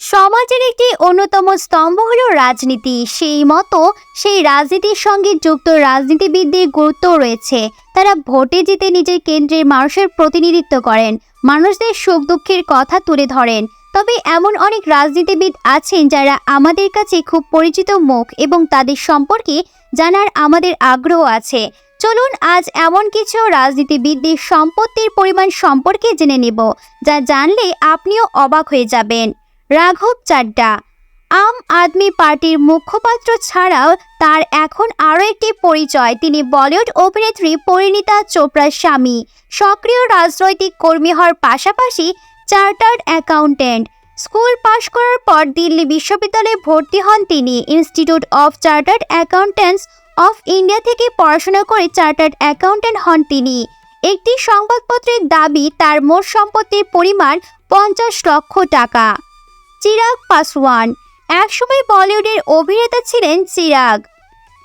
সমাজের একটি অন্যতম স্তম্ভ হল রাজনীতি। সেই মতো সেই রাজনীতির সঙ্গে যুক্ত রাজনীতিবিদদের গুরুত্ব রয়েছে। তারা ভোটে জিতে নিজের কেন্দ্রের মানুষের প্রতিনিধিত্ব করেন, মানুষদের সুখ দুঃখের কথা তুলে ধরেন। তবে এমন অনেক রাজনীতিবিদ আছেন যারা আমাদের কাছে খুব পরিচিত মুখ এবং তাদের সম্পর্কে জানার আমাদের আগ্রহ আছে। চলুন আজ এমন কিছু রাজনীতিবিদদের সম্পত্তির পরিমাণ সম্পর্কে জেনে নেব, যা জানলে আপনিও অবাক হয়ে যাবেন। রাঘব চাড্ডা। আম আদমি পার্টির মুখপাত্র ছাড়াও তার এখন আরও একটি পরিচয়। তিনি বলিউড অভিনেত্রী পরিণীতা চোপড়ার স্বামী। সক্রিয় রাজনৈতিক কর্মী হওয়ার পাশাপাশি চার্টার্ড অ্যাকাউন্টেন্ট স্কুল পাশ করার পর দিল্লি বিশ্ববিদ্যালয়ে ভর্তি হন তিনি। Institute of chartered accountants of India থেকে পড়াশোনা করে চার্টার্ড অ্যাকাউন্ট্যান্ট হন তিনি। একটি সংবাদপত্রের দাবি, তার মোট সম্পত্তির পরিমাণ পঞ্চাশ লক্ষ টাকা। চিরাগ পাসওয়ান। একসময় বলিউডের অভিনেতা ছিলেন চিরাগ।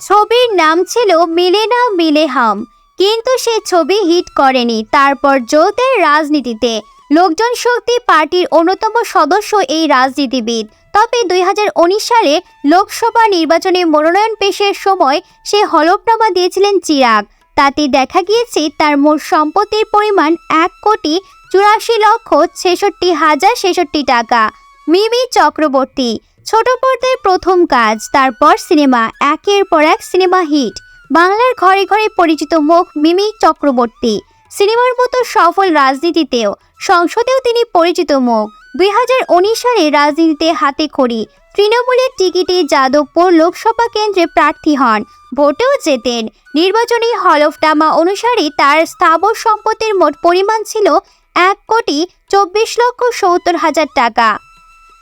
ছবির নাম ছিল মিলেনা মিলেহাম, কিন্তু সে ছবি হিট করেনি। তারপর দেয় রাজনীতিতে লোকজন শক্তি পার্টির অন্যতম সদস্য এই রাজনীতিবিদ। তবে দুই হাজার উনিশ সালে লোকসভা নির্বাচনে মনোনয়ন পেশের সময় সে হলফনামা দিয়েছিলেন চিরাগ। তাতে দেখা গিয়েছে তার মোট সম্পত্তির পরিমাণ এক কোটি চুরাশি লক্ষ ছেষট্টি হাজার ছেষট্টি টাকা। মিমি চক্রবর্তী। ছোট পর্দায় প্রথম কাজ, তারপর সিনেমা, একের পর এক সিনেমা হিট। বাংলার ঘরে ঘরে পরিচিত মুখ মিমি চক্রবর্তী। সিনেমার মতো সফল রাজনীতিতেও, সংসদেও তিনি পরিচিত মুখ। দুই হাজার উনিশ সালে রাজনীতিতে হাতে খড়ি, তৃণমূলের টিকিটে যাদবপুর লোকসভা কেন্দ্রে প্রার্থী হন। ভোটেও জেতেন। নির্বাচনী হলফনামা অনুসারে তার স্থাবর সম্পত্তির মোট পরিমাণ ছিল এক কোটি চব্বিশ লক্ষ সত্তর হাজার টাকা।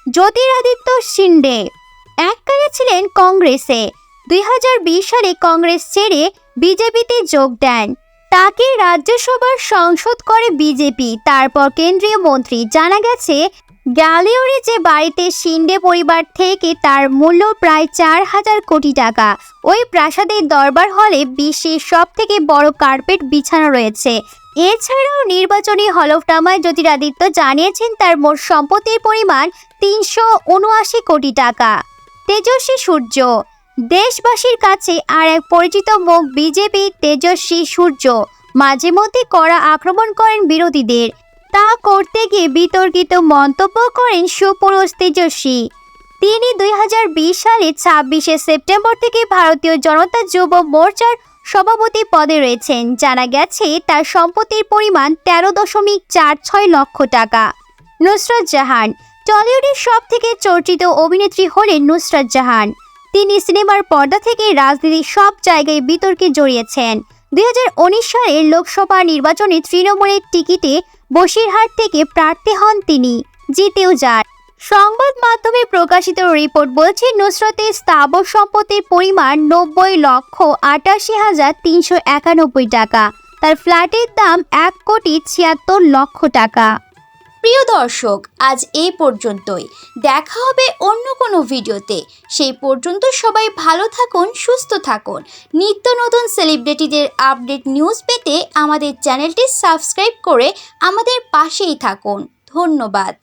জ্যোতিরাদিত্য শিন্ডে। এককালে ছিলেন কংগ্রেসে। দুই হাজার বিশ সালে কংগ্রেস ছেড়ে বিজেপিতে যোগ দেন। তাকে রাজ্যসভার সংসদ করে বিজেপি। তারপর কেন্দ্রীয় মন্ত্রী। জানা গেছে গ্যালিওরে যে বাড়িতে শিন্ডে পরিবার থেকে তার মূল্য প্রায় চার হাজার কোটি টাকা, ওই প্রাসাদের দরবার হলে বিশ্বের সব থেকে বড় কার্পেট বিছানো রয়েছে। এছাড়াও নির্বাচনী হলফনামায় জ্যোতিরাদিত্য জানিয়েছেন তার মোট সম্পত্তির পরিমাণ তিনশো উনআশি কোটি টাকা। তেজস্বী সূর্য। দেশবাসীর কাছে আর এক পরিচিত মুখ বিজেপি তেজস্বী সূর্য। মাঝে মধ্যে কড়া আক্রমণ করেন বিরোধীদের। তা করতে গিয়ে বিতর্কিত মন্তব্য করেন সুপুরুষ তেজস্বী। তিনি দুই হাজার বিশ সালে ছাব্বিশে সেপ্টেম্বর থেকে ভারতীয় জনতা যুব মোর্চার সভাপতি পদে রয়েছেন। জানা গেছে, তার সম্পত্তির পরিমাণ তেরো দশমিক চার ছয় লক্ষ টাকা। নুসরাত জাহান, টলিউডের সব থেকে চর্চিত অভিনেত্রী হলেন নুসরাত জাহান। তিনি সিনেমার পর্দা থেকে রাজনীতির সব জায়গায় বিতর্কে জড়িয়েছেন। দুই সালের লোকসভা নির্বাচনে তৃণমূলের টিকিটে বসিরহাট থেকে প্রার্থী হন তিনি, জিতেও যান। সংবাদ মাধ্যমে প্রকাশিত রিপোর্ট বলছে, নুসরতের স্থাবর সম্পত্তির পরিমাণ নব্বই লক্ষ আটাশি হাজার তিনশো একানব্বই টাকা। তার ফ্ল্যাটের দাম এক কোটি ছিয়াত্তর লক্ষ টাকা। প্রিয় দর্শক, আজ এই পর্যন্তই। দেখা হবে অন্য কোনো ভিডিওতে। সেই পর্যন্ত সবাই ভালো থাকুন, সুস্থ থাকুন। নিত্য নতুন সেলিব্রিটিদের আপডেট নিউজ পেতে আমাদের চ্যানেলটি সাবস্ক্রাইব করে আমাদের পাশেই থাকুন। ধন্যবাদ।